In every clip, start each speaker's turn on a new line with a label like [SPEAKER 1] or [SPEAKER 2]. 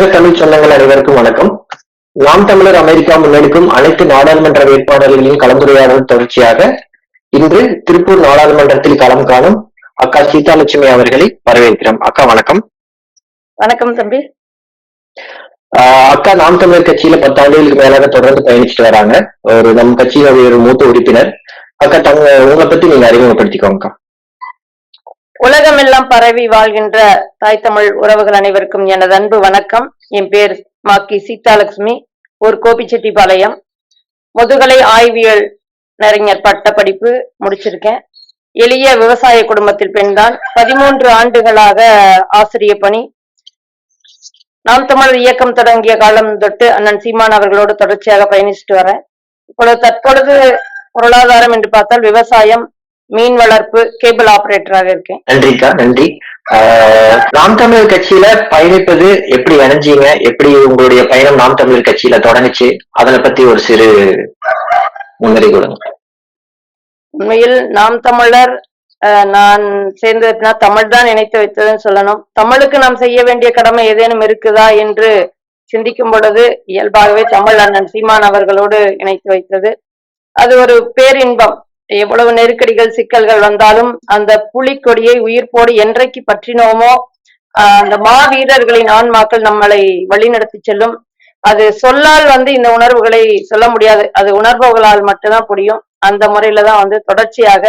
[SPEAKER 1] உலக தமிழ் சொந்தங்கள் அனைவருக்கும் வணக்கம். நாம் தமிழர் அமெரிக்கா முன்னெடுக்கும் அனைத்து நாடாளுமன்ற வேட்பாளர்களின் கலந்துரையாடல் தொடர்ச்சியாக இன்று திருப்பூர் நாடாளுமன்றத்தில் களம் காணும் அக்கா சீதாலட்சுமி அவர்களை வரவேற்கிறோம். அக்கா வணக்கம்.
[SPEAKER 2] வணக்கம் தம்பி.
[SPEAKER 1] அக்கா நாம் தமிழர் கட்சியில பத்தாண்டுகளுக்கு மேலாக தொடர்ந்து பயணிச்சுட்டு வராங்க. ஒரு நம் கட்சியினுடைய ஒரு மூத்த உறுப்பினர். அக்கா தங்க உங்களை பத்தி நீங்க அறிமுகப்படுத்திக்கோங்க அக்கா
[SPEAKER 2] உலகமெல்லாம் பரவி வாழ்கின்ற தாய் தமிழ் உறவுகள் அனைவருக்கும் எனது அன்பு வணக்கம். என் பேர் மாக்கி சீதாலட்சுமி ஒரு கோபிச்செட்டிப்பாளையம். முதுகலை ஆய்வியல் நிறைஞர் பட்ட படிப்பு முடிச்சிருக்கேன். எளிய விவசாய குடும்பத்தில் பெண்தான் பதிமூன்று ஆண்டுகளாக ஆசிரிய பணி. நாம் தமிழர் இயக்கம் தொடங்கிய காலம் தொட்டு அண்ணன் சீமான் அவர்களோடு தொடர்ச்சியாக பயணிச்சுட்டு வரேன். இப்பொழுது தற்பொழுது பொருளாதாரம் என்று பார்த்தால் விவசாயம் மீன் வளர்ப்பு கேபிள் ஆபரேட்டராக இருக்கேன்.
[SPEAKER 1] நன்றிக்கா நன்றி. நாம் தமிழர் கட்சியில பயணிப்பது எப்படி இணைஞ்சீங்க? எப்படி உங்களுடைய பயணம் நாம் தமிழர் கட்சியில தொடங்குச்சு? அதனை பத்தி ஒரு சிறு முன்னறி கொடுங்க
[SPEAKER 2] உண்மையில் நாம் தமிழர் நான் சேர்ந்ததுனா தமிழ் தான் இணைத்து வைத்ததுன்னு சொல்லணும். தமிழுக்கு நாம் செய்ய வேண்டிய கடமை ஏதேனும் இருக்குதா என்று சிந்திக்கும் பொழுது இயல்பாகவே தமிழ் அண்ணன் சீமான் அவர்களோடு இணைத்து வைத்தது. அது ஒரு பேரின்பம். எவ்வளவு நெருக்கடிகள் சிக்கல்கள் வந்தாலும் அந்த புலிக்கொடியை உயிர்ப்போடு என்றைக்கு பற்றினோமோ அந்த மாவீரர்களின் ஆன்மாக்கள் நம்மளை வழிநடத்தி செல்லும். அது சொல்லால் வந்து இந்த உணர்வுகளை சொல்ல முடியாது. அது உணர்வுகளால் மட்டும்தான் புரியும். அந்த முறையில தான் வந்து தொடர்ச்சியாக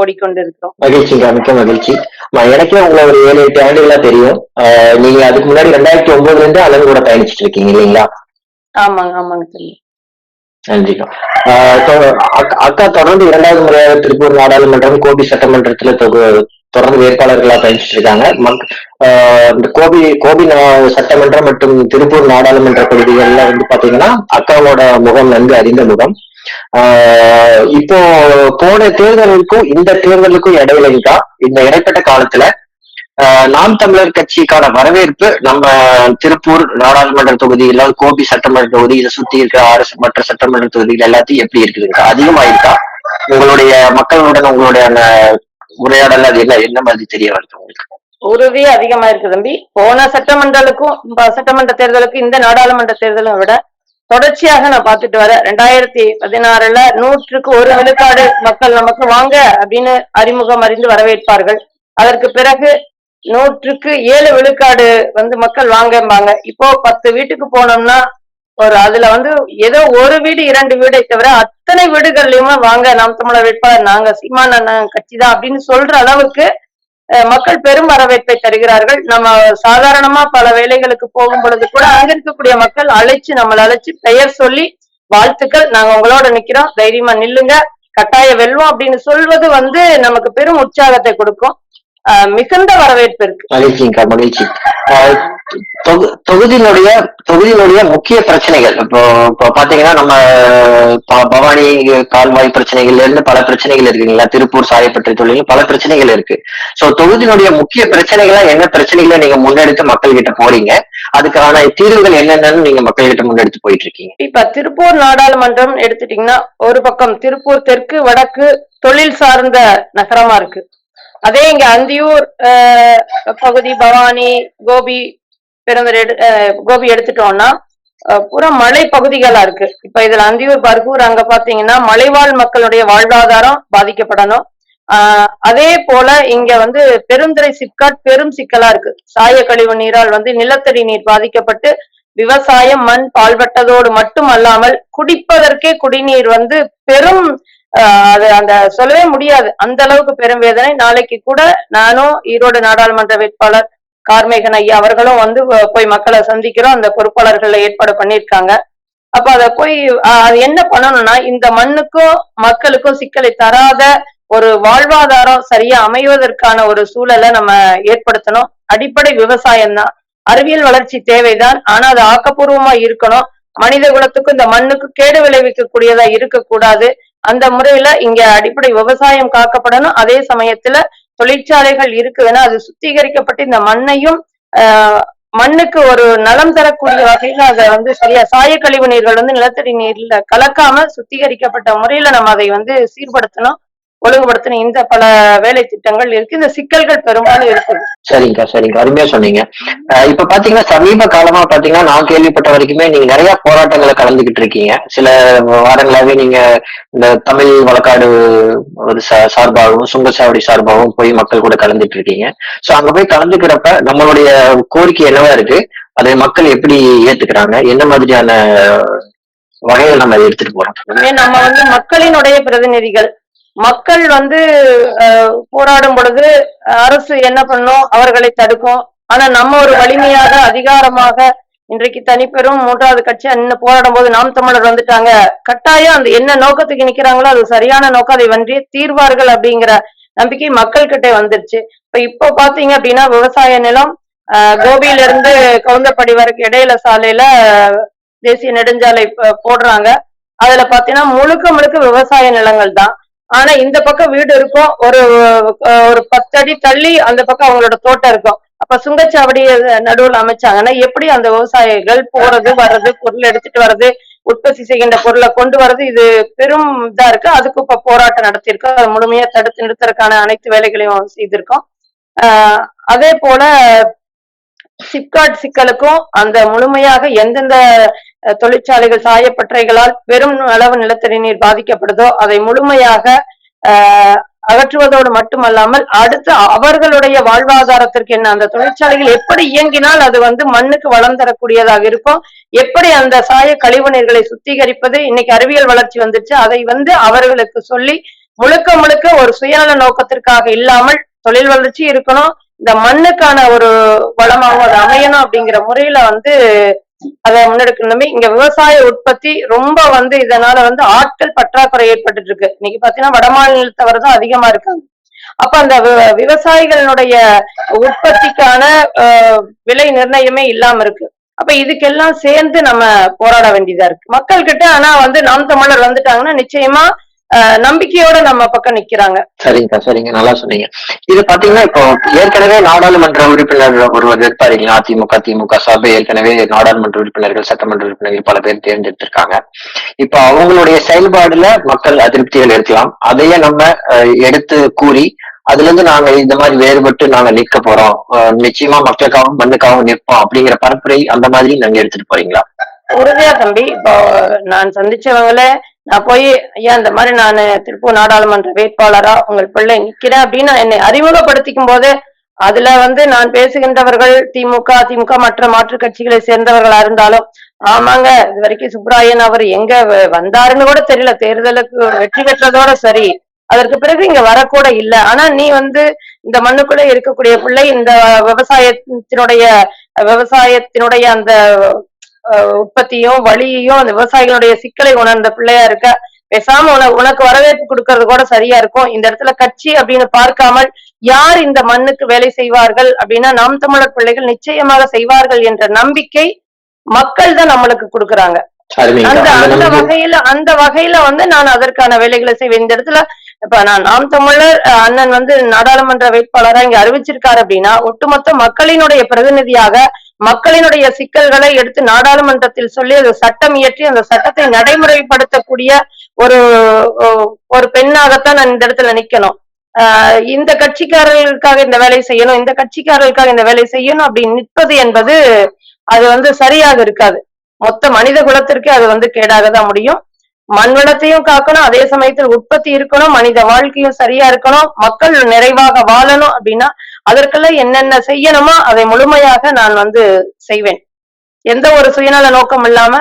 [SPEAKER 2] ஓடிக்கொண்டிருக்கிறோம்.
[SPEAKER 1] மகிழ்ச்சிங்க மிக்க மகிழ்ச்சி. எனக்கே உங்களை ஒரு ஏழு எட்டு ஆண்டுகளா தெரியும். நீங்க அதுக்கு முன்னாடி ரெண்டாயிரத்தி ஒன்பதுல இருந்து அலன் கூட பயணிச்சிட்டு இருக்கீங்க இல்லைங்களா?
[SPEAKER 2] ஆமாங்க ஆமாங்க தம்பி.
[SPEAKER 1] நன்றிக்கா. ஆஹ் அக்கா- அக்கா தொடர்ந்து இரண்டாவது முறையாக திருப்பூர் நாடாளுமன்றம் கோபி சட்டமன்றத்துல தொகு- தொடர்ந்து வேட்பாளர்களா பயணிச்சிட்டு இருக்காங்க மக்- ஆஹ் இந்த கோபி கோபி நா- சட்டமன்றம் மற்றும் திருப்பூர் நாடாளுமன்ற பகுதிகளில் வந்து பாத்தீங்கன்னா அக்காவோட முகம் வந்து அறிந்த முகம். இப்போ போன தேர்தலுக்கும் இந்த தேர்தலுக்கும் இடையிலங்கா இந்த இடைப்பட்ட காலத்துல ஆஹ் நாம் தமிழர் கட்சிக்கான வரவேற்பு நம்ம திருப்பூர் நாடாளுமன்ற தொகுதியில கோபி சட்டமன்ற தொகுதி இதை சுத்தி இருக்கிற ஆறு மற்ற சட்டமன்ற தொகுதிகள் எல்லாத்தையும் எப்படி இருக்குதுங்க அதிகமா இருக்கா? உங்களுடைய மக்களுடன் உங்களுடைய அந்த உரையாடல் அது என்ன என்ன மாதிரி தெரிய வருது உங்களுக்கு?
[SPEAKER 2] உறுதி அதிகமா இருக்கு தம்பி. போன சட்டமன்றலுக்கும் சட்டமன்ற தேர்தலுக்கும் இந்த நாடாளுமன்ற தேர்தலும் விட தொடர்ச்சியாக நான் பார்த்துட்டு வரேன் ரெண்டாயிரத்தி பதினாறுல நூற்றுக்கு ஒரு விழுக்காடு மக்கள் நமக்கு வாங்க அப்படின்னு அறிமுகம் அறிந்து வரவேற்பார்கள். அதற்கு பிறகு நூற்றுக்கு ஏழு விழுக்காடு வந்து மக்கள் வாங்கம்பாங்க. இப்போ பத்து வீட்டுக்கு போனோம்னா ஒரு அதுல வந்து ஏதோ ஒரு வீடு இரண்டு வீடை தவிர அத்தனை வீடுகள்லயுமே வாங்க நாம் தமிழர் வேட்பாளர் நாங்க சீமான அண்ணன் கட்சி தான் அப்படின்னு சொல்ற அளவுக்கு மக்கள் பெரும் வரவேற்பை தருகிறார்கள். நம்ம சாதாரணமா பல வேலைகளுக்கு போகும் பொழுது கூட அங்க இருக்கக்கூடிய மக்கள் அழைச்சு நம்மளை அழைச்சு பெயர் சொல்லி வாழ்த்துக்கள். நாங்க உங்களோட நிக்கிறோம். தைரியமா நில்லுங்க. கட்டாய வெல்வோம் அப்படின்னு சொல்வது வந்து நமக்கு பெரும் உற்சாகத்தை கொடுக்கும். மிகுந்த வரவேற்பு இருக்கு
[SPEAKER 1] மகிழ்ச்சிங்கக்கா மகிழ்ச்சி தொகுதியினுடைய தொகுதியினுடைய முக்கிய பிரச்சனைகள். இப்போ இப்போ பாத்தீங்கன்னா நம்ம பவானி கால்வாய் பிரச்சனைகள்ல இருந்து பல பிரச்சனைகள் இருக்குங்களா? திருப்பூர் சாயப்பட்டறை தொழில் பல பிரச்சனைகள் இருக்கு. சோ தொகுதியினுடைய முக்கிய பிரச்சனைகளா என்ன பிரச்சனைகளை நீங்க முன்னெடுத்து மக்கள் கிட்ட போறீங்க? அதுக்கான தீர்வுகள் என்னென்னு நீங்க மக்கள் கிட்ட முன்னெடுத்து போயிட்டு இருக்கீங்க
[SPEAKER 2] இப்ப திருப்பூர் நாடாளுமன்றம் எடுத்துட்டீங்கன்னா ஒரு பக்கம் திருப்பூர் தெற்கு வடக்கு தொழில் சார்ந்த நகரமா இருக்கு. அதே இங்க அந்தியூர் அஹ், பகுதி பவானி கோபி பெருந்தர் எடு கோபி எடுத்துட்டோம்னா புற பூரா மலை பகுதிகளா இருக்கு. இப்ப இதுல அந்தியூர் பர்கூர் அங்க பாத்தீங்கன்னா மலைவாழ் மக்களுடைய வாழ்வாதாரம் பாதிக்கப்படணும். ஆஹ் அதே போல இங்க வந்து பெருந்துறை சிப்காட் பெரும் சிக்கலா இருக்கு. சாய கழிவு நீரால் வந்து நிலத்தடி நீர் பாதிக்கப்பட்டு விவசாயம் மண் பால்வட்டதோடு மட்டும் அல்லாமல் குடிப்பதற்கே குடிநீர் வந்து பெரும் அது அந்த சொல்லவே முடியாது. அந்த அளவுக்கு பெரும் வேதனை. நாளைக்கு கூட நானும் ஈரோடு நாடாளுமன்ற வேட்பாளர் கார்மேகன் ஐயா அவர்களும் வந்து போய் மக்களை சந்திக்கிறோம். அந்த பொறுப்பாளர்கள் ஏற்பாடு பண்ணியிருக்காங்க. அப்ப அத போய் அது என்ன பண்ணணும்னா இந்த மண்ணுக்கும் மக்களுக்கும் சிக்கலை தராத ஒரு வாழ்வாதாரம் சரியா அமைவதற்கான ஒரு சூழலை நம்ம ஏற்படுத்தணும். அடிப்படை விவசாயம் தான் அறிவியல் வளர்ச்சி தேவைதான். ஆனா அது ஆக்கப்பூர்வமா இருக்கணும். மனித குலத்துக்கும் இந்த மண்ணுக்கு கேடு விளைவிக்க கூடியதா இருக்கக்கூடாது. அந்த முறையில இங்க அடிப்படை விவசாயம் காக்கப்படணும். அதே சமயத்துல தொழிற்சாலைகள் இருக்குதுன்னா அது சுத்திகரிக்கப்பட்டு இந்த மண்ணையும் ஆஹ் மண்ணுக்கு ஒரு நலம் தரக்கூடிய வகையில அதை வந்து சரியா சாய கழிவு நீர்கள் வந்து நிலத்தடி நீர்ல கலக்காம சுத்திகரிக்கப்பட்ட முறையில நம்ம அதை வந்து சீர்படுத்தணும். ஒழுங்குபடுத்தின இந்த பல வேலை திட்டங்கள் இருக்கு. இந்த சிக்கல்கள் பெரும்பாலும் இருக்குது
[SPEAKER 1] சரிங்கக்கா சரிங்க. அருமையா சொன்னீங்க. இப்ப பாத்தீங்கன்னா சமீப காலமா பாத்தீங்கன்னா நான் கேள்விப்பட்ட வரைக்குமே நீங்க நிறைய போராட்டங்களை கலந்துகிட்டு இருக்கீங்க. சில வாரங்களாவே நீங்க இந்த தமிழ் வழக்காடு ஒரு சார்பாகவும் சுங்கச்சாவடி சார்பாகவும் போய் மக்கள் கூட கலந்துட்டு இருக்கீங்க. சோ அங்க போய் கலந்துக்கிறப்ப நம்மளுடைய கோரிக்கை என்னவா இருக்கு? அதை மக்கள் எப்படி ஏத்துக்கிறாங்க? என்ன மாதிரியான வகையில் நம்ம எடுத்துட்டு போறோம்?
[SPEAKER 2] நம்ம வந்து மக்களினுடைய பிரதிநிதிகள். மக்கள் வந்து போராடும் பொழுது அரசு என்ன பண்ணும்? அவர்களை தடுக்கும். ஆனா நம்ம ஒரு வலிமையாக அதிகாரமாக இன்றைக்கு தனிப்பெரும் மூன்றாவது கட்சியா இன்னும் போராடும் போது நாம் தமிழர் வந்துட்டாங்க. கட்டாயம் அந்த என்ன நோக்கத்துக்கு நிக்கிறாங்களோ அது சரியான நோக்கம். அதை வென்றே தீர்வார்கள் அப்படிங்கிற நம்பிக்கை மக்கள் கிட்டே வந்துருச்சு. இப்ப இப்போ பாத்தீங்க அப்படின்னா விவசாய நிலம் கோபியில இருந்து கவுந்தப்படி வரைக்கும் இடையில சாலையில தேசிய நெடுஞ்சாலை போடுறாங்க. அதுல பாத்தீங்கன்னா முழுக்க முழுக்க விவசாய நிலங்கள் தான் ஆனா இந்த பக்கம் வீடு இருக்கும். ஒரு ஒரு பத்தடி தள்ளி அந்த பக்கம் அவங்களோட தோட்டம் இருக்கும். அப்ப சுங்கச்சாவடி நடுவில் அமைச்சாங்கன்னா எப்படி அந்த விவசாயிகள் போறது வர்றது பொருள் எடுத்துட்டு வர்றது உற்பத்தி செய்கின்ற பொருளை கொண்டு வர்றது இது பெரும் இதா இருக்கு. அதுக்கு இப்ப போராட்டம் நடத்தியிருக்கோம். அதை முழுமையா தடுத்து நிறுத்தறதுக்கான அனைத்து வேலைகளையும் செய்திருக்கோம். அதே போல சிப்காட் சிக்கலுக்கும் அந்த முழுமையாக எந்தெந்த தொழிற்சாலைகள் சாயப்பற்றைகளால் பெரும் அளவு நிலத்தடி நீர் பாதிக்கப்படுதோ அதை முழுமையாக ஆஹ், அகற்றுவதோடு மட்டுமல்லாமல் அடுத்து அவர்களுடைய வாழ்வாதாரத்திற்கு என்ன அந்த தொழிற்சாலைகள் எப்படி இயங்கினால் அது வந்து மண்ணுக்கு வளம் தரக்கூடியதாக இருக்கும். எப்படி அந்த சாய கழிவு நீர்களை சுத்திகரிப்பது இன்னைக்கு அறிவியல் வளர்ச்சி வந்துச்சு அதை வந்து அவர்களுக்கு சொல்லி முழுக்க முழுக்க ஒரு சுயநல நோக்கத்திற்காக இல்லாமல் தொழில் வளர்ச்சி இருக்கணும். இந்த மண்ணுக்கான ஒரு வளமாகவும் அது அமையணும் அப்படிங்கிற முறையில வந்து அதை முன்னெடுக்கணுமே. இங்க விவசாய உற்பத்தி ரொம்ப வந்து இதனால வந்து ஆட்கள் பற்றாக்குறை ஏற்பட்டுட்டு இருக்கு இன்னைக்கு பாத்தீங்கன்னா வட மாநிலத்தவர் தான் அதிகமா இருக்காங்க. அப்ப அந்த வி- விவசாயிகளுடைய உற்பத்திக்கான விலை நிர்ணயமே இல்லாம இருக்கு. அப்ப இதுக்கெல்லாம் சேர்ந்து நம்ம போராட வேண்டியதா இருக்கு. மக்கள் கிட்ட ஆனா வந்து நாம் தமிழர் வந்துட்டாங்கன்னா நிச்சயமா நம்பிக்கையோட நம்ம பக்கம் நிக்கிறாங்க.
[SPEAKER 1] சரிங்கக்கா சரிங்க. நல்லா சொன்னீங்க. இது பாத்தீங்கன்னா இப்போ ஏற்கனவே நாடாளுமன்ற உறுப்பினர் ஒருவர் இருப்பாரு இல்லையா அதிமுக திமுக சபை ஏற்கனவே நாடாளுமன்ற உறுப்பினர்கள் சட்டமன்ற உறுப்பினர்கள் பல பேர் தேர்ந்தெடுத்திருக்காங்க. இப்போ அவங்களுடைய செயல்பாடுல மக்கள் அதிருப்திகள் இருக்கலாம். அதையே நம்ம எடுத்து கூறி அதுல இருந்து நாங்க இந்த மாதிரி வேறுபட்டு நாங்க நிற்க போறோம். நிச்சயமா மக்களுக்காகவும் மண்ணுக்காகவும் நிற்போம் அப்படிங்கிற பரப்புரை அந்த மாதிரி நாங்க எடுத்துட்டு போறீங்களா?
[SPEAKER 2] உறுதியா தம்பி இப்போ நான் சந்திச்சவங்கள நான் போய் ஐயா இந்த மாதிரி நான் திருப்பூர் நாடாளுமன்ற வேட்பாளரா உங்கள் பிள்ளை நிக்கிறேன் அப்படின்னு என்னை அறிமுகப்படுத்திக்கும் போது அதுல வந்து நான் பேசுகின்றவர்கள் திமுக திமுக மற்ற மாற்றுக் கட்சிகளை சேர்ந்தவர்களா இருந்தாலும் ஆமாங்க இது வரைக்கும் சுப்ராயன் அவர் எங்க வந்தாருன்னு கூட தெரியல. தேர்தலுக்கு வெற்றி பெற்றதோட சரி. அதற்கு பிறகு இங்க வரக்கூட இல்ல. ஆனா நீ வந்து இந்த மண்ணுக்குள்ள இருக்கக்கூடிய பிள்ளை இந்த விவசாயத்தினுடைய விவசாயத்தினுடைய அந்த உற்பத்தியும் வழியையும் அந்த விவசாயிகளுடைய சிக்கலை உணர்ந்த பிள்ளையா இருக்க பேசாம உனக்கு உனக்கு வரவேற்பு கொடுக்கறது கூட சரியா இருக்கும். இந்த இடத்துல கட்சி அப்படின்னு பார்க்காமல் யார் இந்த மண்ணுக்கு வேலை செய்வார்கள் அப்படின்னா நாம் தமிழர் பிள்ளைகள் நிச்சயமாக செய்வார்கள் என்ற நம்பிக்கை மக்கள் தான் நம்மளுக்கு கொடுக்குறாங்க. அந்த
[SPEAKER 1] அந்த
[SPEAKER 2] அந்த வகையில அந்த வகையில வந்து நான் அதற்கான வேலைகளை செய்வேன். இந்த இடத்துல இப்ப நான் நாம் தமிழர் அண்ணன் வந்து நாடாளுமன்ற வேட்பாளரா இங்க அறிவிச்சிருக்காரு அப்படின்னா ஒட்டுமொத்த மக்களினுடைய பிரதிநிதியாக மக்களினுடைய சிக்கல்களை எடுத்து நாடாளுமன்றத்தில் சொல்லி அது சட்டம் இயற்றி அந்த சட்டத்தை நடைமுறைப்படுத்தக்கூடிய ஒரு ஒரு பெண்ணாகத்தான் நான் இந்த இடத்துல நிக்கணும். ஆஹ் இந்த கட்சிக்காரர்களுக்காக இந்த வேலையை செய்யணும் இந்த கட்சிக்காரர்களுக்காக இந்த வேலையை செய்யணும் அப்படின்னு நிற்பது என்பது அது வந்து சரியாக இருக்காது. மொத்த மனித குலத்திற்கே அது வந்து கேடாக தான் முடியும். மண்வளத்தையும் காக்கணும் அதே சமயத்தில் உற்பத்தி இருக்கணும் மனித வாழ்க்கையும் சரியா இருக்கணும் மக்கள் நிறைவாக வாழணும் அப்படின்னா அதற்கெல்லாம் என்னென்ன செய்யணுமோ அதை முழுமையாக நான் வந்து செய்வேன். எந்த ஒரு சுயநல நோக்கம் இல்லாம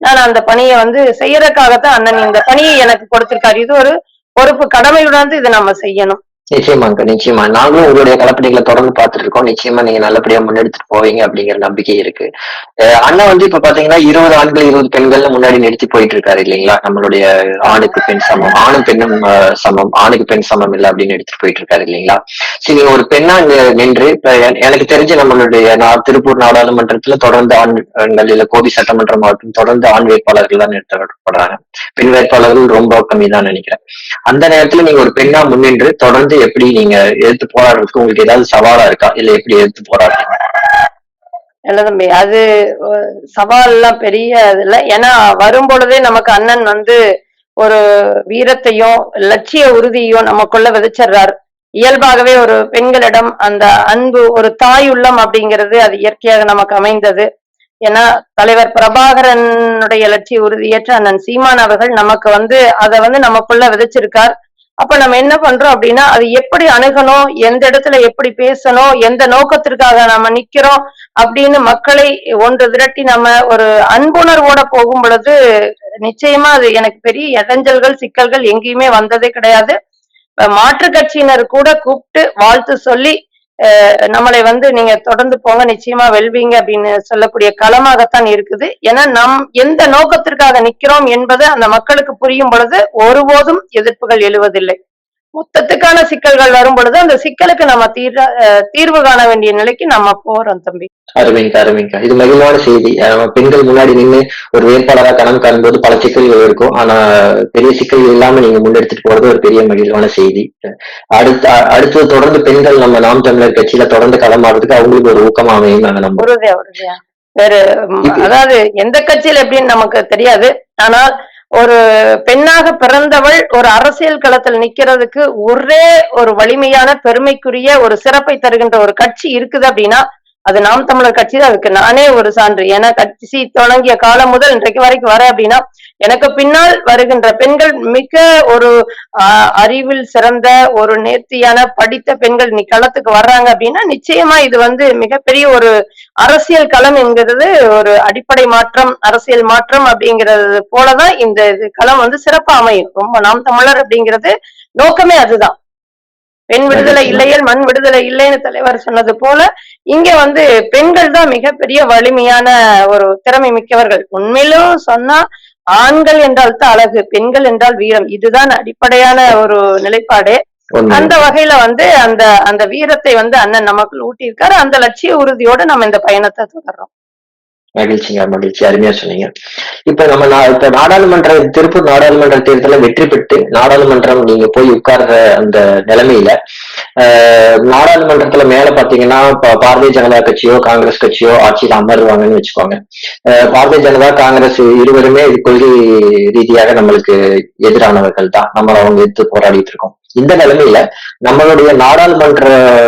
[SPEAKER 2] நான் அந்த பணியை வந்து செய்யறதுக்காகத்தான் அண்ணன் இந்த பணியை எனக்கு கொடுத்திருக்காரு. இது ஒரு பொறுப்பு கடமையுடன் இதை நம்ம செய்யணும்.
[SPEAKER 1] நிச்சயமாங்க நிச்சயமா. நாங்களும் உங்களுடைய கலப்பணிகளை தொடர்ந்து பார்த்துட்டு இருக்கோம் நிச்சயமா நீங்க நல்லபடியா முன்னெடுத்துட்டு போவீங்க அப்படிங்கிற நம்பிக்கை இருக்கு. அண்ணா வந்து இப்ப பாத்தீங்கன்னா இருபது ஆண்கள் இருபது பெண்கள்னு முன்னாடி நிறுத்தி போயிட்டு இருக்காரு இல்லைங்களா? நம்மளுடைய ஆணுக்கு பெண் சமம் ஆணும் பெண்ணும் சமம் ஆணுக்கு பெண் சமம் இல்லை அப்படின்னு எடுத்துட்டு போயிட்டு இருக்காரு இல்லைங்களா? சரி நீங்க ஒரு பெண்ணா நின்று இப்ப எனக்கு தெரிஞ்ச நம்மளுடைய நான் திருப்பூர் நாடாளுமன்றத்துல தொடர்ந்து ஆண்கள் இல்ல கோபி சட்டமன்ற மாவட்டம் தொடர்ந்து ஆண் வேட்பாளர்கள் தான் நிறுத்தப்படுறாங்க. பெண் வேட்பாளர்கள் ரொம்ப கம்மி தான் நினைக்கிறேன். அந்த நேரத்துல நீங்க ஒரு பெண்ணா முன்னின்று தொடர்ந்து எப்படி நீங்க எடுத்து போராடுறதுக்கு உங்களுக்கு ஏதாவது சவாலா இருக்கா? இல்ல எப்படி எடுத்து போராடுறீங்க?
[SPEAKER 2] இல்ல தம்பி அது சவால் எல்லாம் பெரிய இது இல்ல. ஏன்னா வரும் பொழுதே நமக்கு அண்ணன் வந்து ஒரு வீரத்தையும் லட்சிய உறுதியையும் நமக்குள்ள விதைச்சிடுறாரு. இயல்பாகவே ஒரு பெண்களிடம் அந்த அன்பு ஒரு தாய் உள்ளம் அப்படிங்கிறது அது இயற்கையாக நமக்கு அமைந்தது. ஏன்னா தலைவர் பிரபாகரனுடைய லட்சிய உறுதியேற்ற அண்ணன் சீமான் அவர்கள் நமக்கு வந்து அதை வந்து நமக்குள்ள விதைச்சிருக்கார். அப்ப நம்ம என்ன பண்றோம் அப்படின்னா அது எப்படி அணுகணும் எந்த இடத்துல எப்படி பேசணும் எந்த நோக்கத்திற்காக நம்ம நிக்கிறோம் அப்படின்னு மக்களை ஒன்று திரட்டி நம்ம ஒரு அன்புணர்வோட போகும் பொழுது நிச்சயமா அது எனக்கு பெரிய இடைஞ்சல்கள் சிக்கல்கள் எங்கேயுமே வந்ததே கிடையாது. மாற்று மாற்றுக் கட்சியினர் கூட கூப்பிட்டு வாழ்த்து சொல்லி நம்மளை வந்து நீங்க தொடர்ந்து போங்க நிச்சயமா வெல்வீங்க அப்படின்னு சொல்லக்கூடிய களமாகத்தான் இருக்குது. ஏன்னா நம் எந்த நோக்கத்திற்காக நிக்கிறோம் என்பது அந்த மக்களுக்கு புரியும் பொழுது ஒருபோதும் எதிர்ப்புகள் எழுவதில்லை. மொத்தத்துக்கான சிக்கல்கள் வரும் பொழுது அந்த சிக்கலுக்கு நம்ம தீர தீர்வு காண வேண்டிய நிலைக்கு நம்ம போறோம் தம்பி.
[SPEAKER 1] அருமைங்கா அருமைங்கா இது மகிழ்வான செய்தி. பெண்கள் முன்னாடி நின்று ஒரு வேட்பாளராக களம் காணும்போது பல சிக்கல்கள் இருக்கும். ஆனா பெரிய சிக்கல்கள் இல்லாம நீங்க முன்னெடுத்துட்டு போறது ஒரு பெரிய மகிழ்வான செய்தி. அடுத்து அ- அடுத்தது தொடர்ந்து பெண்கள் நம்ம நாம் தமிழர் கட்சியில தொடர்ந்து களம் ஆடுறதுக்கு அவங்களுக்கு ஒரு ஊக்கமா அமையும் நாங்க
[SPEAKER 2] உறுதியா உறுதியா. வேறு அதாவது எந்த கட்சியில எப்படின்னு நமக்கு தெரியாது. ஆனால் ஒரு பெண்ணாக பிறந்தவள் ஒரு அரசியல் களத்தில் நிக்கிறதுக்கு ஒரே ஒரு வலிமையான பெருமைக்குரிய ஒரு சிறப்பை தருகின்ற ஒரு கட்சி இருக்குது அப்படின்னா அது நாம் தமிழர் கட்சி தான். அதுக்கு நானே ஒரு சான்று. ஏன்னா கட்சி தொடங்கிய காலம் முதல் இன்றைக்கு வரைக்கும் வர அப்படின்னா எனக்கு பின்னால் வருகின்ற பெண்கள் மிக ஒரு அறிவில் சிறந்த ஒரு நேர்த்தியான படித்த பெண்கள் நீ களத்துக்கு வர்றாங்க அப்படின்னா நிச்சயமா இது வந்து மிகப்பெரிய ஒரு அரசியல் களம் என்கிறது ஒரு அடிப்படை மாற்றம் அரசியல் மாற்றம் அப்படிங்கிறது போலதான் இந்த இது களம் வந்து சிறப்பா அமையும். ரொம்ப நாம் தமிழர் அப்படிங்கிறது நோக்கமே அதுதான். பெண் விடுதலை இல்லையேல் மண் விடுதலை இல்லைன்னு தலைவர் சொன்னது போல இங்க வந்து பெண்கள் தான் மிகப்பெரிய வலிமையான ஒரு திறமை மிக்கவர்கள். உண்மையிலும் சொன்னா ஆண்கள் என்றால் தான் அழகு பெண்கள் என்றால் வீரம். இதுதான் அடிப்படையான ஒரு நிலைப்பாடு. அந்த வகையில வந்து அந்த அந்த வீரத்தை வந்து அண்ணன் நமக்குள் ஊட்டியிருக்காரு. அந்த லட்சிய உறுதியோட நம்ம இந்த பயணத்தை தொடர்றோம்.
[SPEAKER 1] மகிழ்ச்சிங்க மகிழ்ச்சி. அருமையா சொன்னீங்க. இப்ப நம்ம இப்ப நாடாளுமன்ற திருப்பூர் நாடாளுமன்ற தேர்தலில் வெற்றி பெற்று நாடாளுமன்றம் நீங்க போய் உட்கார்ற அந்த நிலைமையில ஆஹ், நாடாளுமன்றத்துல மேல பாத்தீங்கன்னா பாரதிய ஜனதா கட்சியோ காங்கிரஸ் கட்சியோ ஆட்சியில் அமருவாங்கன்னு வச்சுக்கோங்க. ஆஹ், பாரதிய ஜனதா காங்கிரஸ் இருவருமே கொள்கை ரீதியாக நம்மளுக்கு எதிரானவர்கள் தான். நம்ம அவங்க எடுத்து போராடிட்டு இருக்கோம். இந்த நிலைமையில நம்மளுடைய நாடாளுமன்ற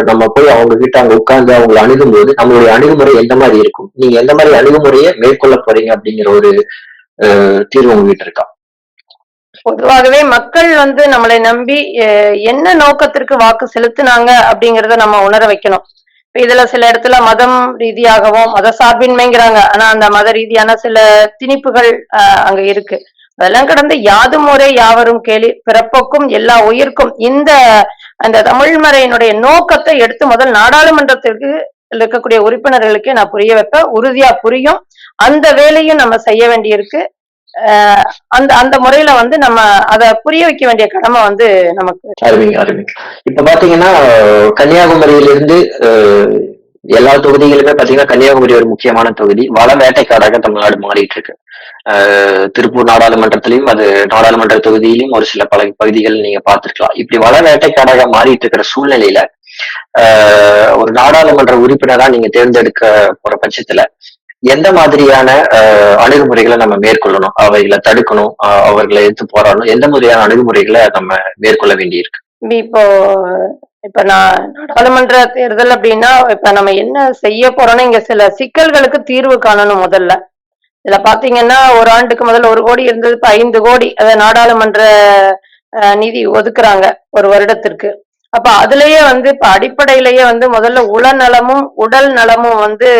[SPEAKER 1] நம்ம போய் அவங்க கிட்ட அங்க உட்கார்ந்து அவங்களை அணுகும்போது நம்மளுடைய அணுகுமுறை எந்த மாதிரி இருக்கும்? நீங்க எந்த மாதிரி அணுகுமுறையை மேற்கொள்ள போறீங்க அப்படிங்கிற ஒரு அஹ், தீர்வு உங்ககிட்ட இருக்கா?
[SPEAKER 2] பொதுவாகவே மக்கள் வந்து நம்மளை நம்பி அஹ், என்ன நோக்கத்திற்கு வாக்கு செலுத்துனாங்க அப்படிங்கறத நம்ம உணர வைக்கணும். இப்ப இதுல சில இடத்துல மதம் ரீதியாகவும் மத சார்பின்மைங்கிறாங்க. ஆனா அந்த மத ரீதியான சில திணிப்புகள் அஹ், அங்க இருக்கு. அதெல்லாம் கடந்து யாதும் முறை யாவரும் கேலி பிறப்புக்கும் எல்லா உயிர்க்கும் இந்த அந்த தமிழ்மறையினுடைய நோக்கத்தை எடுத்து முதல் நாடாளுமன்றத்திற்கு இருக்கக்கூடிய உறுப்பினர்களுக்கே நான் புரிய வைப்பேன் உறுதியா புரியும். அந்த வேலையும் நம்ம செய்ய வேண்டியிருக்கு. அந்த அந்த முறையில வந்து நம்ம அத புரிய வைக்க வேண்டிய கடமை வந்து நமக்கு
[SPEAKER 1] இப்ப பாத்தீங்கன்னா கன்னியாகுமரியிலிருந்து எல்லா தொகுதிகளுமே பாத்தீங்கன்னா கன்னியாகுமரி ஒரு முக்கியமான தொகுதி. வள வேட்டைக்காடாக தமிழ்நாடு மாறிட்டு இருக்கு திருப்பூர் நாடாளுமன்றத்திலையும் அது நாடாளுமன்ற தொகுதியிலும் ஒரு சில பல பகுதிகள் நீங்க பார்த்திருக்கலாம். இப்படி வள வேட்டைக்காடாக மாறிட்டு இருக்கிற சூழ்நிலையில ஒரு நாடாளுமன்ற உறுப்பினரா நீங்க தேர்ந்தெடுக்க போற பட்சத்துல எந்த மாதிரியான அணுகுமுறைகளை நம்ம மேற்கொள்ளணும்? அவைகளை தடுக்கணும்? அஹ், அவர்களை எடுத்து போராடணும்? எந்த மாதிரியான அணுகுமுறைகளை நம்ம மேற்கொள்ள வேண்டியிருக்கு?
[SPEAKER 2] இப்போ இப்ப நான் நாடாளுமன்ற தேர்தல் அப்படின்னா இப்ப நம்ம என்ன செய்ய போறோம்னா இங்க சில சிக்கல்களுக்கு தீர்வு காணணும் முதல்ல. இதுல பாத்தீங்கன்னா ஒரு ஆண்டுக்கு முதல்ல ஒரு கோடி இருந்தது இப்ப ஐந்து கோடி அதை நாடாளுமன்ற நிதி ஒதுக்குறாங்க ஒரு வருடத்திற்கு. அப்ப அதுலயே வந்து இப்ப அடிப்படையிலேயே வந்து முதல்ல உளநலமும் உடல் நலமும் வந்து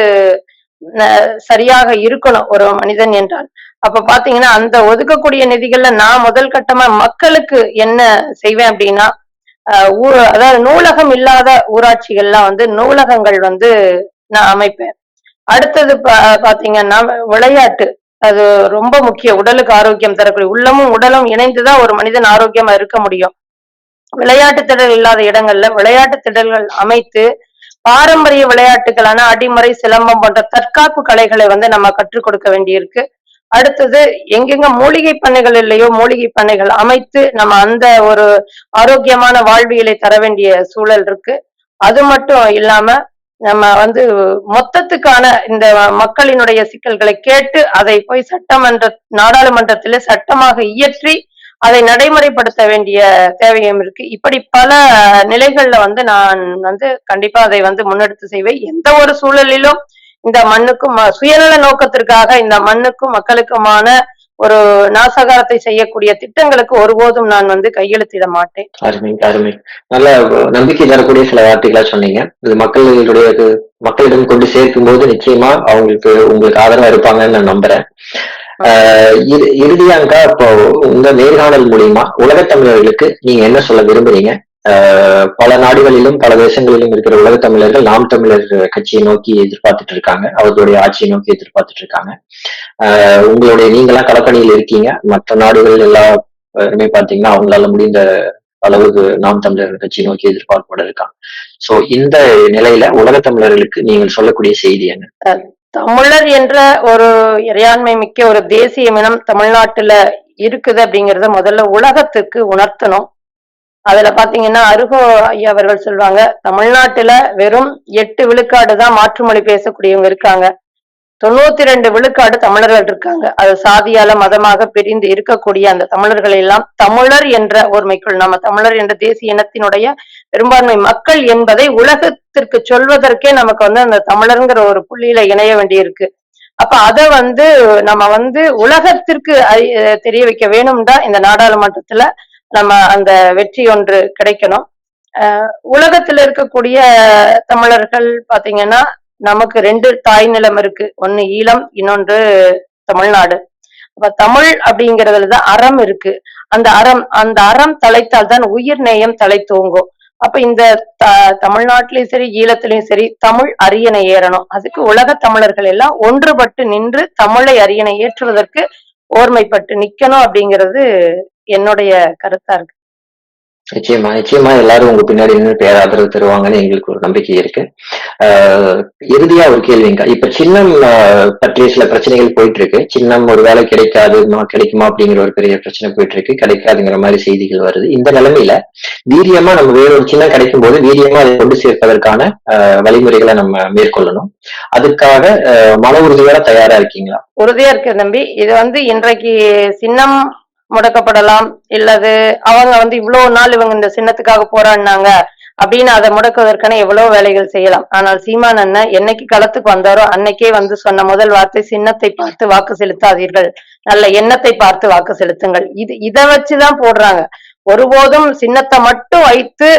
[SPEAKER 2] சரியாக இருக்கணும் ஒரு மனிதன் என்றால். அப்ப பாத்தீங்கன்னா அந்த ஒதுக்கக்கூடிய நிதிகள்ல நான் முதல் கட்டமா மக்களுக்கு என்ன செய்வேன் அப்படின்னா அதாவது நூலகம் இல்லாத ஊராட்சிகள்லாம் வந்து நூலகங்கள் வந்து நான் அமைப்பேன். அடுத்தது பா- பாத்தீங்கன்னா விளையாட்டு. அது ரொம்ப முக்கியம். உடலுக்கு ஆரோக்கியம் தரக்கூடிய உள்ளமும் உடலும் இணைந்துதான் ஒரு மனிதன் ஆரோக்கியமா இருக்க முடியும். விளையாட்டு திடல் இல்லாத இடங்கள்ல விளையாட்டு திடல்கள் அமைத்து பாரம்பரிய விளையாட்டுகளான அடிமுறை சிலம்பம் போன்ற தற்காப்பு கலைகளை வந்து நம்ம கற்றுக் கொடுக்க வேண்டியிருக்கு. அடுத்தது எங்கெங்க மூலிகை பண்ணைகள் இல்லையோ மூலிகை பண்ணைகள் அமைத்து நம்ம அந்த ஒரு ஆரோக்கியமான வாழ்வியலை தர வேண்டிய சூழல் இருக்கு. அது மட்டும் இல்லாம நம்ம வந்து மொத்தத்துக்கான இந்த மக்களினுடைய சிக்கல்களை கேட்டு அதை போய் சட்டமன்ற நாடாளுமன்றத்திலே சட்டமாக இயற்றி அதை நடைமுறைப்படுத்த வேண்டிய தேவையும் இருக்கு. இப்படி பல நிலைகள்ல வந்து நான் வந்து கண்டிப்பா அதை வந்து முன்னெடுத்து செய்வேன். எந்த ஒரு சூழலிலும் இந்த மண்ணுக்கும் ம- சுயநல நோக்கத்திற்காக இந்த மண்ணுக்கும் மக்களுக்குமான ஒரு நாசகாரத்தை செய்யக்கூடிய திட்டங்களுக்கு ஒருபோதும் நான் வந்து கையெழுத்திட மாட்டேன்.
[SPEAKER 1] அருமை அருமை. நல்ல நம்பிக்கை தரக்கூடிய சில வார்த்தைகளா சொன்னீங்க. இது மக்களுடைய மக்களிடம் கொண்டு சேர்க்கும் போது நிச்சயமா அவங்களுக்கு உங்களுக்கு ஆதரவா இருப்பாங்கன்னு நான் நம்புறேன். ஆஹ் இறுதியாங்க இப்போ உங்க நேர்காணல் மூலியமா உலகத் தமிழர்களுக்கு நீங்க என்ன சொல்ல விரும்புறீங்க? பல நாடுகளிலும் பல தேசங்களிலும் இருக்கிற உலக தமிழர்கள் நாம் தமிழர் கட்சியை நோக்கி எதிர்பார்த்துட்டு இருக்காங்க. அவர்களுடைய ஆட்சியை நோக்கி எதிர்பார்த்துட்டு இருக்காங்க. ஆஹ் உங்களுடைய நீங்களாம் களப்பணியில் இருக்கீங்க. மற்ற நாடுகள் எல்லாருமே பாத்தீங்கன்னா அவங்களால முடிந்த அளவுக்கு நாம் தமிழர் கட்சி நோக்கி எதிர்பார்ப்போட இருக்காங்க. சோ இந்த நிலையில உலக தமிழர்களுக்கு நீங்கள் சொல்லக்கூடிய செய்தி என்ன?
[SPEAKER 2] தமிழர் என்ற ஒரு இறையாண்மை மிக்க ஒரு தேசிய இனம் தமிழ்நாட்டுல இருக்குது அப்படிங்கறத முதல்ல உலகத்துக்கு உணர்த்தணும். அதுல பாத்தீங்கன்னா அருகோ ஐயா அவர்கள் சொல்லுவாங்க தமிழ்நாட்டுல வெறும் எட்டு விழுக்காடு தான் மாற்று மொழி பேசக்கூடியவங்க இருக்காங்க. தொண்ணூத்தி ரெண்டு விழுக்காடு தமிழர்கள் இருக்காங்க. அது சாதியால மதமாக பிரிந்து இருக்கக்கூடிய அந்த தமிழர்கள் எல்லாம் தமிழர் என்ற ஒருமைக்குள் நம்ம தமிழர் என்ற தேசிய இனத்தினுடைய பெரும்பான்மை மக்கள் என்பதை உலகத்திற்கு சொல்வதற்கே நமக்கு வந்து அந்த தமிழர்ங்கிற ஒரு புள்ளியில இணைய வேண்டியிருக்கு. அப்ப அத வந்து நம்ம வந்து உலகத்திற்கு அறி- தெரிய வைக்க வேணும்டா இந்த நாடாளுமன்றத்துல நம்ம அந்த வெற்றி ஒன்று கிடைக்கணும். உலகத்துல இருக்கக்கூடிய தமிழர்கள் பாத்தீங்கன்னா நமக்கு ரெண்டு தாய் நிலம் இருக்கு. ஒன்னு ஈழம் இன்னொன்று தமிழ்நாடு. அப்ப தமிழ் அப்படிங்கறதுலதான் அறம் இருக்கு. அந்த அறம் அந்த அறம் தலைத்தால் தான் உயிர் நேயம் தலை தூங்கும். அப்ப இந்த த- தமிழ்நாட்டிலயும் சரி ஈழத்திலயும் சரி தமிழ் அரியணை ஏறணும். அதுக்கு உலக தமிழர்கள் எல்லாம் ஒன்றுபட்டு நின்று தமிழை அரியணை ஏற்றுவதற்கு ஓர்மைப்பட்டு நிக்கணும் அப்படிங்கிறது என்னுடைய கருத்தா இருக்கு.
[SPEAKER 1] நிச்சயமா நிச்சயமா எல்லாரும் உங்க பின்னாடி நின்று பேராதரவு தருவாங்கன்னு எங்களுக்கு ஒரு நம்பிக்கை இருக்கு. ஆஹ் இறுதியா ஒரு கேள்விங்க இப்ப சின்னம் பற்றிய சில பிரச்சனைகள் போயிட்டு இருக்கு சின்னம் ஒரு வேலை கிடைக்காது கிடைக்குமா அப்படிங்கிற ஒரு பெரிய பிரச்சனை போயிட்டு இருக்கு கிடைக்காதுங்கிற மாதிரி செய்திகள் வருது. இந்த நிலைமையில வீரியமா நம்ம வேற ஒரு சின்னம் கிடைக்கும் போது வீரியமா அதை கொண்டு சேர்ப்பதற்கான வழிமுறைகளை நம்ம மேற்கொள்ளணும். அதுக்காக மன உறுதியோட தயாரா இருக்கீங்களா?
[SPEAKER 2] உறுதியா இருக்கு தம்பி. இது வந்து இன்றைக்கு சின்னம் முடக்கப்படலாம். இல்லது அவங்க வந்து இவ்வளவு நாள் இவங்க இந்த சின்னத்துக்காக போராடினாங்க அப்படின்னு அதை முடக்குவதற்கான எவ்வளவு வேலைகள் செய்யலாம். ஆனால் சீமான் அண்ணன் என்னைக்கு களத்துக்கு வந்தாரோ அன்னைக்கே வந்து சொன்ன முதல் வார்த்தை சின்னத்தை பார்த்து வாக்கு செலுத்தாதீர்கள். நல்ல எண்ணத்தை பார்த்து வாக்கு செலுத்துங்கள். இது இதை வச்சுதான் போடுறாங்க. ஒருபோதும் சின்னத்தை மட்டும் வைத்து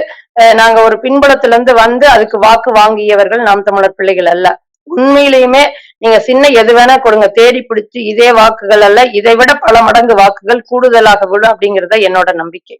[SPEAKER 2] நாங்க ஒரு பின்புலத்துல இருந்து வந்து அதுக்கு வாக்கு வாங்கியவர்கள் நாம் தமிழர் பிள்ளைகள் அல்ல. உண்மையிலேயுமே நீங்க சின்ன எது வேணா கொடுங்க. தேடி பிடிச்சு இதே வாக்குகள் அல்ல இதை விட பல மடங்கு வாக்குகள் கூடுதலாக விடும் அப்படிங்கறத என்னோட நம்பிக்கை.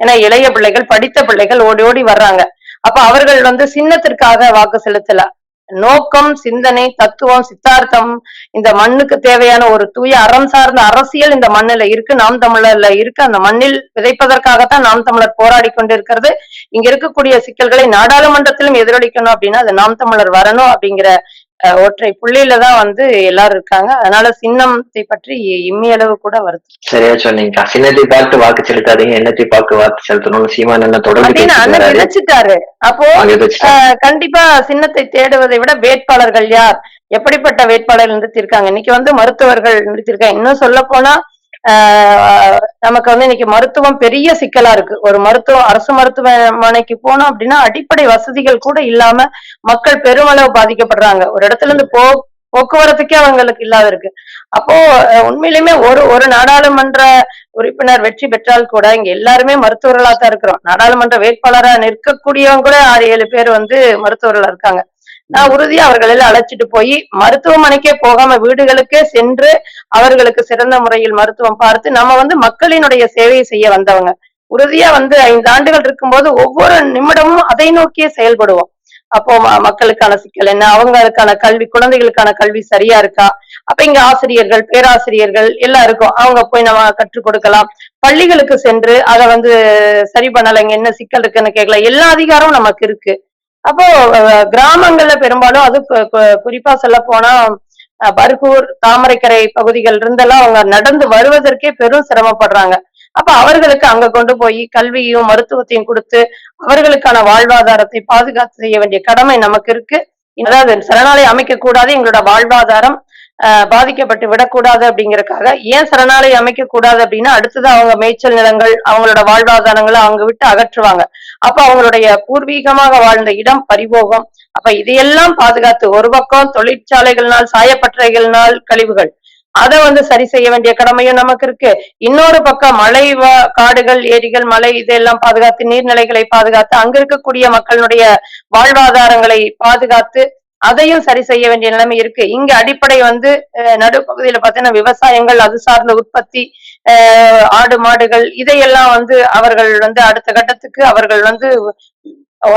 [SPEAKER 2] ஏன்னா இளைய பிள்ளைகள் படித்த பிள்ளைகள் ஓடி ஓடி வர்றாங்க. அப்ப அவர்கள் வந்து சின்னத்திற்காக வாக்கு செலுத்தல. நோக்கம் சிந்தனை தத்துவம் சித்தார்த்தம் இந்த மண்ணுக்கு தேவையான ஒரு தூய அறம் சார்ந்த அரசியல் இந்த மண்ணுல இருக்கு. நாம் தமிழர்ல இருக்கு. அந்த மண்ணில் விதைப்பதற்காகத்தான் நாம் தமிழர் போராடி கொண்டிருக்கிறது. இங்க இருக்கக்கூடிய சிக்கல்களை நாடாளுமன்றத்திலும் எதிரொலிக்கணும் அப்படின்னா அது நாம் தமிழர் வரணும் அப்படிங்கிற ஒற்றை புள்ளியில தான் வந்து எல்லாரும் இருக்காங்க. அதனால சின்னத்தை பற்றி இம்மியளவு கூட வருது
[SPEAKER 1] சரியா சொன்னீங்க சின்னத்தை பார்த்து வாக்கு செலுத்தாதீங்க. எண்ணத்தை பார்த்து வாக்கு செலுத்தணும்னு சீமான் என்ன தொடர்ந்து
[SPEAKER 2] அண்ணன். நினைச்சிட்டாரு. அப்போ கண்டிப்பா சின்னத்தை தேடுவதை விட வேட்பாளர்கள் யார்? எப்படிப்பட்ட வேட்பாளர்கள் நிறுத்திருக்காங்க இன்னைக்கு வந்து மருத்துவர்கள் நிறுத்திருக்காங்க இன்னும் சொல்ல போனா நமக்கு வந்து இன்னைக்கு மருத்துவம் பெரிய சிக்கலா இருக்கு. ஒரு மருத்துவம் அரசு மருத்துவமனைக்கு போனோம் அப்படின்னா அடிப்படை வசதிகள் கூட இல்லாம மக்கள் பெருமளவு பாதிக்கப்படுறாங்க. ஒரு இடத்துல இருந்து போ போக்குவரத்துக்கே அவங்களுக்கு இல்லாத இருக்கு. அப்போ உண்மையிலுமே ஒரு ஒரு நாடாளுமன்ற உறுப்பினர் வெற்றி பெற்றால் கூட இங்க எல்லாருமே மருத்துவர்களா தான் இருக்கிறோம். நாடாளுமன்ற வேட்பாளரா நிற்கக்கூடியவங்க கூட ஆறு ஏழு பேர் வந்து மருத்துவர்களா இருக்காங்க. நான் உறுதியா அவர்களை அழைச்சிட்டு போய் மருத்துவமனைக்கே போகாம வீடுகளுக்கே சென்று அவர்களுக்கு சிறந்த முறையில் மருத்துவம் பார்த்து நம்ம வந்து மக்களினுடைய சேவையை செய்ய வந்தவங்க. உறுதியா வந்து ஐந்து ஆண்டுகள் இருக்கும்போது ஒவ்வொரு நிமிடமும் அதை நோக்கியே செயல்படுவோம். அப்போ ம- மக்களுக்கான சிக்கல் என்ன? அவங்களுக்கான கல்வி குழந்தைகளுக்கான கல்வி சரியா இருக்கா? அப்ப இங்க ஆசிரியர்கள் பேராசிரியர்கள் எல்லாம் இருக்கும் அவங்க போய் நம்ம கற்றுக் கொடுக்கலாம். பள்ளிகளுக்கு சென்று அதை வந்து சரி பண்ணல இங்க என்ன சிக்கல் இருக்குன்னு கேட்கலாம் எல்லா அதிகாரமும் நமக்கு இருக்கு. அப்போ கிராமங்கள்ல பெரும்பாலும் அது குறிப்பா சொல்ல போனா பர்கூர் தாமரைக்கரை பகுதிகள் இருந்தெல்லாம் அவங்க நடந்து வருவதற்கே பெரும் சிரமப்படுறாங்க. அப்ப அவர்களுக்கு அங்க கொண்டு போய் கல்வியும் மருத்துவத்தையும் கொடுத்து அவர்களுக்கான வாழ்வாதாரத்தை பாதுகாத்து செய்ய வேண்டிய கடமை நமக்கு இருக்கு. அதாவது சரணாலயம் அமைக்க கூடாது எங்களோட வாழ்வாதாரம். பாதிக்கப்பட்டு விடக்கூடாது அப்படிங்கறக்காக ஏன் சரணாலயம் அமைக்க கூடாது அப்படின்னா அடுத்தது அவங்க மேய்ச்சல் நிலங்கள் அவங்களோட வாழ்வாதாரங்களை அவங்க விட்டு அகற்றுவாங்க. அப்ப அவங்களுடைய பூர்வீகமாக வாழ்ந்த இடம் பறிபோகும் அப்ப இதையெல்லாம் பாதுகாத்து ஒரு பக்கம் தொழிற்சாலைகள்னால் சாயப்பட்டறைகள்னால் கழிவுகள். அதை வந்து சரி செய்ய வேண்டிய கடமையும் நமக்கு இருக்கு. இன்னொரு பக்கம் மலை வா- காடுகள் ஏரிகள் மலை இதெல்லாம் பாதுகாத்து நீர்நிலைகளை பாதுகாத்து அங்க இருக்கக்கூடிய மக்களுடைய வாழ்வாதாரங்களை பாதுகாத்து அதையும் சரி செய்ய வேண்டிய நிலைமை இருக்கு. இங்க அடிப்படை வந்து நடுப்பகுதியில பாத்தீங்கன்னா விவசாயங்கள் அது சார்ந்த உற்பத்தி ஆடு மாடுகள் இதையெல்லாம் வந்து அவர்கள் வந்து அடுத்த கட்டத்துக்கு அவர்கள் வந்து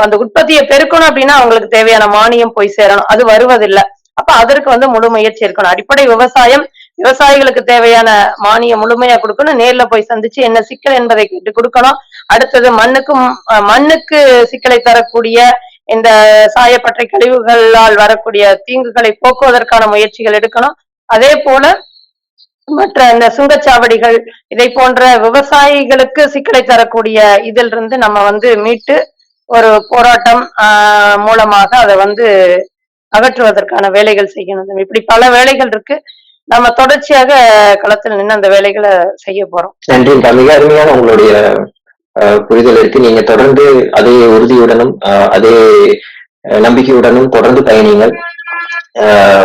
[SPEAKER 2] அந்த உற்பத்தியை பெருக்கணும் அப்படின்னா அவங்களுக்கு தேவையான மானியம் போய் சேரணும். அது வருவதில்லை. அப்ப அதற்கு வந்து முழு முயற்சி இருக்கணும் அடிப்படை விவசாயம் விவசாயிகளுக்கு தேவையான மானியம் முழுமையா கொடுக்கணும். நேர்ல போய் சந்திச்சு என்ன சிக்கல் என்பதை கேட்டு கொடுக்கணும். அடுத்தது மண்ணுக்கும் மண்ணுக்கு சிக்கலை தரக்கூடிய இந்த சாயப்பற்றை கழிவுகளால் வரக்கூடிய தீங்குகளை போக்குவதற்கான முயற்சிகள் எடுக்கணும். அதே போல மற்ற இந்த சுங்கச்சாவடிகள் இதை போன்ற விவசாயிகளுக்கு சிக்கலை தரக்கூடிய இதில் இருந்து நம்ம வந்து மீட்டு ஒரு போராட்டம் ஆஹ், மூலமாக அதை வந்து அகற்றுவதற்கான வேலைகள் செய்யணும். இப்படி பல வேலைகள் இருக்கு. நம்ம தொடர்ச்சியாக களத்தில் நின்று அந்த வேலைகளை செய்ய போறோம்.
[SPEAKER 1] நன்றி. மிக அருமையான உங்களுடைய புரிதல் இருக்கு நீங்க தொடர்ந்து அதே உறுதியுடனும் அதே நம்பிக்கையுடனும் தொடர்ந்து பயணிங்கள்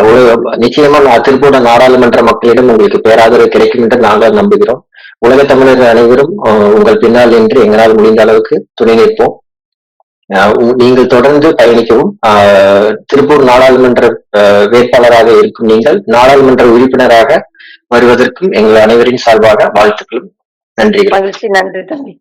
[SPEAKER 1] ஒரு நிச்சயமா நான் திருப்பூர் நாடாளுமன்ற மக்களிடம் உங்களுக்கு பேராதரவு கிடைக்கும் என்று நாங்கள் நம்புகிறோம். உலக தமிழர்கள் அனைவரும் உங்கள் பின்னால் என்று எங்களால் முடிந்த அளவுக்கு துணை நிற்போம். நீங்கள் தொடர்ந்து பயணிக்கவும் திருப்பூர் நாடாளுமன்ற அஹ், வேட்பாளராக இருக்கும் நீங்கள் நாடாளுமன்ற உறுப்பினராக வருவதற்கும் எங்கள் அனைவரின் சார்பாக வாழ்த்துக்களும். நன்றி
[SPEAKER 2] மகிழ்ச்சி. நன்றி தம்பி.